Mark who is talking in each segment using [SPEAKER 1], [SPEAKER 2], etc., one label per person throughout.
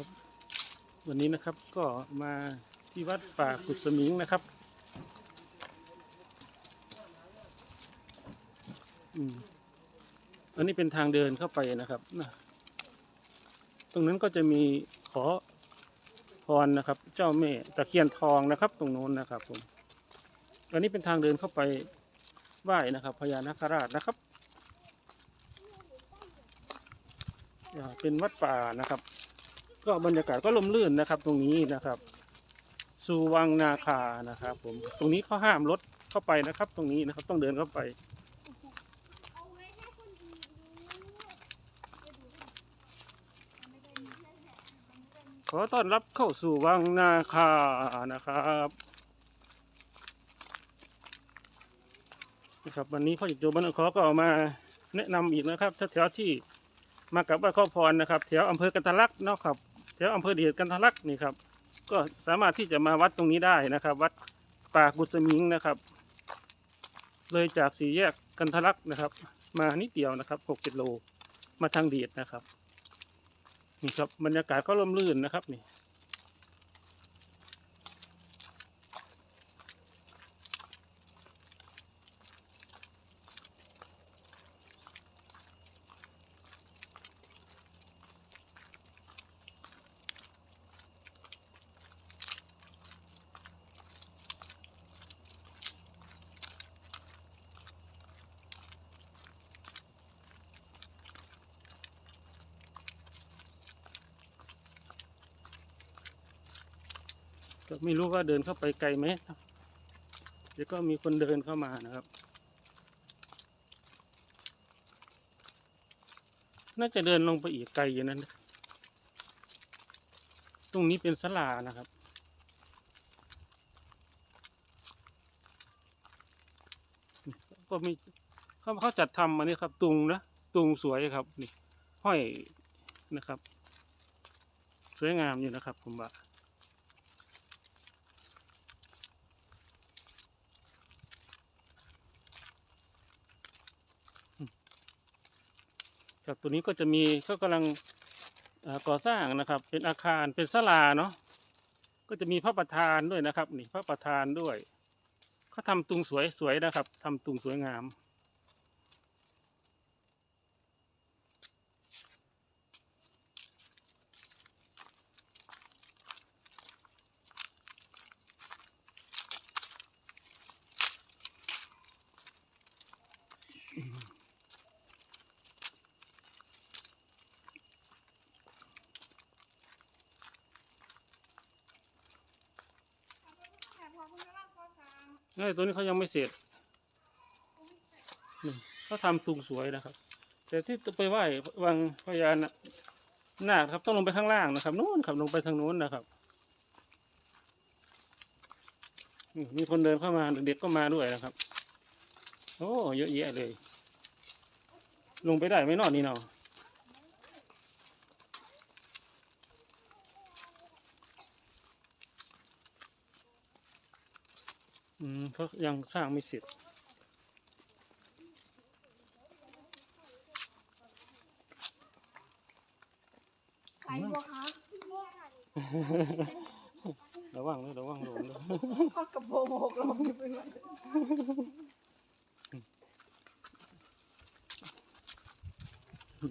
[SPEAKER 1] ครับ วันนี้นะครับก็มาที่วัดป่ากุดสมิงนะครับอืมอันนี้เป็นทางเดินเข้าไปนะครับนะตรงนั้นก็จะมีขอพรนะครับ เจ้าแม่ตะเคียนทองนะครับ ตรงโน้นนะครับผมอันนี้เป็นทางเดินเข้าไปไหว้นะครับพญานาคราชนะครับเป็นวัดป่านะครับ ก็บรรยากาศก็ลมลื่นนะครับ ตรงนี้นะครับสุวังนาคานะครับ ผมตรงนี้เขาห้ามรถเข้าไปนะครับ ตรงนี้นะครับต้องเดินเข้าไป ขอต้อนรับเข้าสู่วังนาคานะครับนะครับ วันนี้พ่อหญิงโจบันขอก็เอามาแนะนำอีกนะครับแถวที่มากับวัดข้อพรนะครับแถวอำเภอกันทะลักเนาะครับ ถวอำเภอเดียดกันทะลักนี่ครับ ก็สามารถที่จะมาวัดตรงนี้ได้นะครับ วัดป่ากุศมิงนะครับ เลยจากสี่แยกกันทะลักนะครับ มานิดเดียวนะครับหกเจ็ดโลมาทางเดียดนะครับนี่ครับบรรยากาศก็ร่มรื่นนะครับนี่ ก็ไม่รู้ว่าเดินเข้าไปไกลไหมครับเดี๋ยวก็มีคนเดินเข้ามานะครับ น่าจะเดินลงไปอีกไกลอยู่นั้น ตรงนี้เป็นศาลานะครับก็มีเขาเขาจัดทำมานี่ครับ ตุงนะตุงสวยครับนี่ห้อยนะครับ สวยงามอยู่นะครับผมว่าับตัวนี้ก็จะมีเขากำลังก่อสร้างนะครับ เป็นอาคารเป็นศาลาเนาะก็จะมีพระประธานด้วยนะครับ นี่พระประธานด้วยเขาทำตุงสวยสวยนะครับทำตุงสวยงาม
[SPEAKER 2] แต่พอคุณจะเล่าก็ตาม
[SPEAKER 1] นี่ตัวนี้เขายังไม่เสร็จนี่เขาทำตุงสวยนะครับ แต่ที่ไปไหว้วังพญานานาคครับต้องลงไปข้างล่างนะครับนู้นครับลงไปทางนู้นนะครับมีคนเดินเข้ามาเด็กๆก็มาด้วยนะครับ โอ้เยอะแยะเลย ลงไปได้ไหมนอนนี่เนาะ อืมเขายังสร้างไม่เสร็จ
[SPEAKER 2] ใครบัวคะ
[SPEAKER 1] ระวังเลยระวังลงเลย
[SPEAKER 2] ทอดกระโปงหกลงอยู่ไปเลย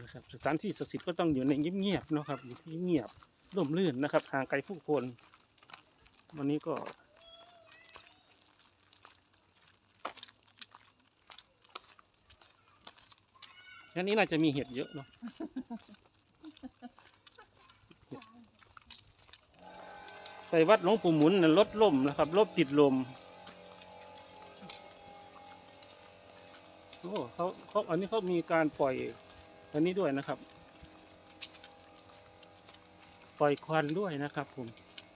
[SPEAKER 1] นะครับสถานที่ศักดิ์สิทธิ์ก็ต้องอยู่ในเงียบๆเนาะครับอยู่ที่เงียบร่มรื่นนะครับห่างไกลผู้คน วันนี้ก็ นนี้น่าจะมีเห็ดเยอะเนาะไปวัดหลวงปู่หมุนนะลดลมนะครับลบติดลมโอ้เขาเขาอันนี้เขามีการปล่อยอันนี้ด้วยนะครับ ปล่อยควันด้วยนะครับ ผม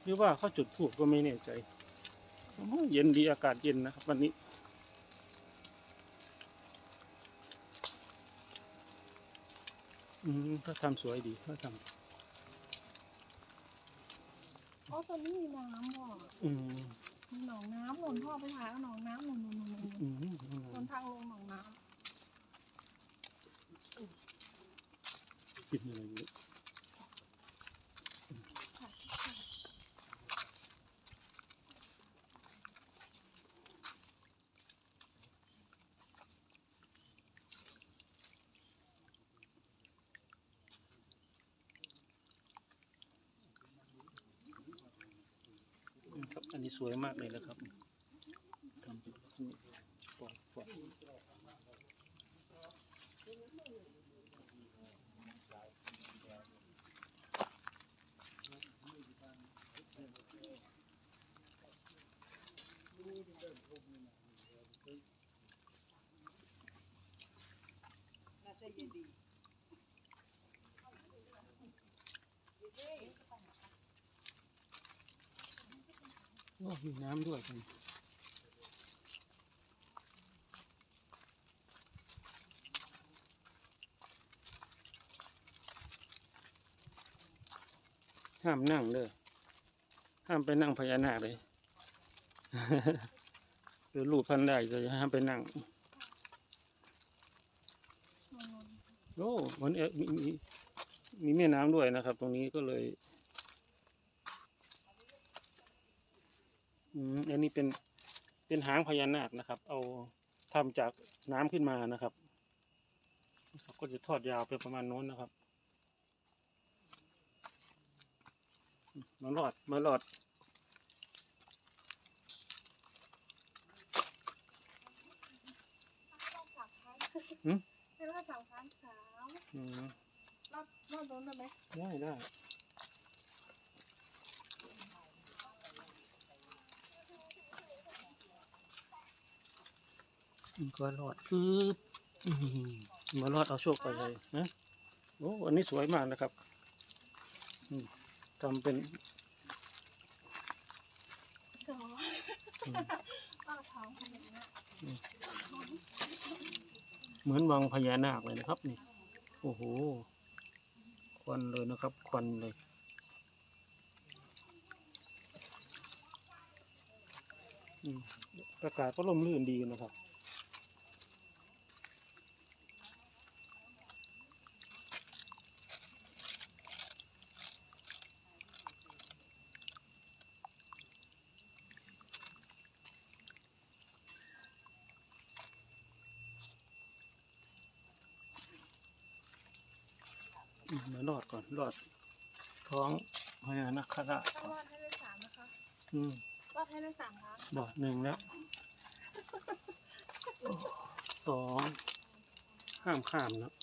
[SPEAKER 1] หรือว่าเขาจุดถูกก็ไม่แน่ใจเย็นดีอากาศเย็นนะครับ วันนี้ อืมเขาทำสวยดีเขาท
[SPEAKER 2] อ๋อตอนนี้มีน้ำว่ะำ
[SPEAKER 1] อืม
[SPEAKER 2] มีหนองน้ำหล่นพ่อไปถ่ายเอาหนองน้ำหล่นหล่นหล่นหล่น
[SPEAKER 1] อืม
[SPEAKER 2] หล่นทางลงหนองน้
[SPEAKER 1] กินอะไร
[SPEAKER 2] นี่
[SPEAKER 1] สวยมากเลยนะครับทำเป็นนี่ปล่อยปล่อยโอ้มีน้ำด้วยกันห้ามนั่งเลยห้ามไปนั่งพญานาคเลยหรือรูปพันได้จะห้ามไปนั่ง
[SPEAKER 2] นนน
[SPEAKER 1] โอ้มันเอ๊ะมีมีมีแม่น้ำด้วยนะครับ ตรงนี้ก็เลย อืมอันนี้เป็นเป็นหางพญานาคนะครับ เอาทำจากน้ำขึ้นมานะครับนะครับก็จะทอดยาวไปประมาณโน้นนะครับอืมมาหลอดมาหลอด
[SPEAKER 2] รอบสามครั้ง
[SPEAKER 1] หืม
[SPEAKER 2] ให้รอบสามครั้งสาม
[SPEAKER 1] อืม
[SPEAKER 2] รอบรอบโน้นได้ไหม
[SPEAKER 1] ได้ได้ ก็รอดปึ๊บอืมมารอดเอาโชคไปเลยนะโอ้อันนี้สวยมากนะครับอืมทำเป็น
[SPEAKER 2] สอง
[SPEAKER 1] อืม
[SPEAKER 2] รอบท้องขนาดนี้
[SPEAKER 1] เหมือนวังพญานาคเลยนะครับนี่โอ้โหควันเลยนะครับ ควันเลยอืมอากาศก็ร่มรื่นดีนะครับ รอดก่อนรอดท้องพญานาคราช
[SPEAKER 2] ต้องรอดให้ได้สามนะคะ
[SPEAKER 1] อืม
[SPEAKER 2] รอดให้ได้สามครั้ง
[SPEAKER 1] บอกหนึ่งแล้วสองห้ามข้ามนะ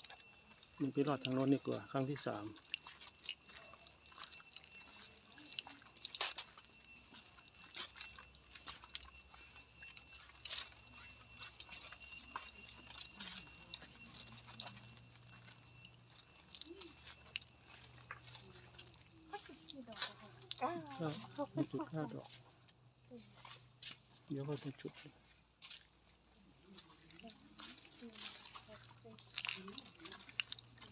[SPEAKER 1] มันไปรอดทางโน้นดีกว่า ครั้งที่สาม ก็มีจุดห้าดอก เดี๋ยวก็จะจุด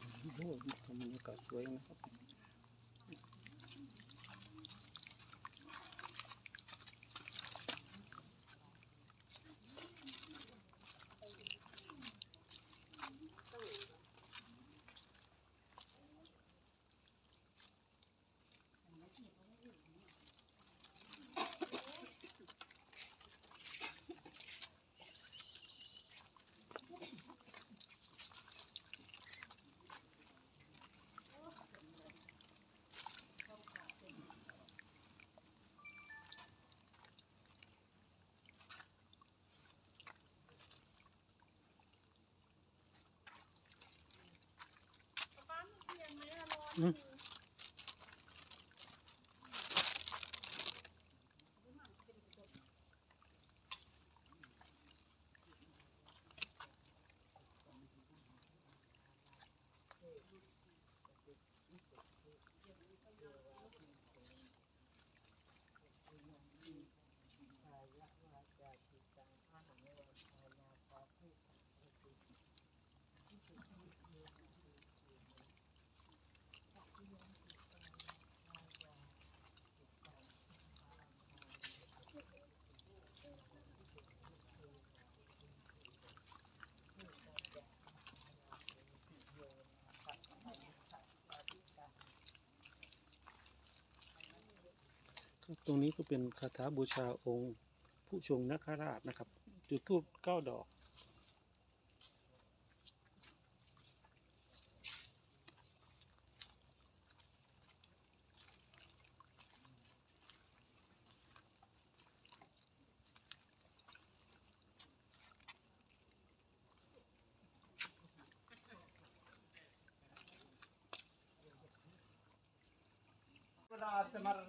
[SPEAKER 1] โอ้โหทำบรรยากาศสวยนะครับ
[SPEAKER 2] ไร
[SPEAKER 1] งนี้ก็เป็นคาถาบูชาองค์ผู้ชงนักคราชนะครับ จุดธูปเก้าดอก
[SPEAKER 3] สมร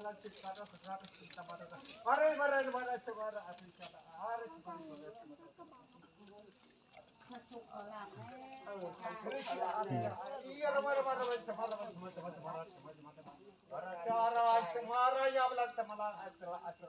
[SPEAKER 3] मला चिटकाटा सगळा टमाटाचा अरे बरं बनायचं बरं आपण अरे मारा यावं
[SPEAKER 4] लागतं मला आचर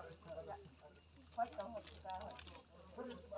[SPEAKER 4] 快点，我出发了。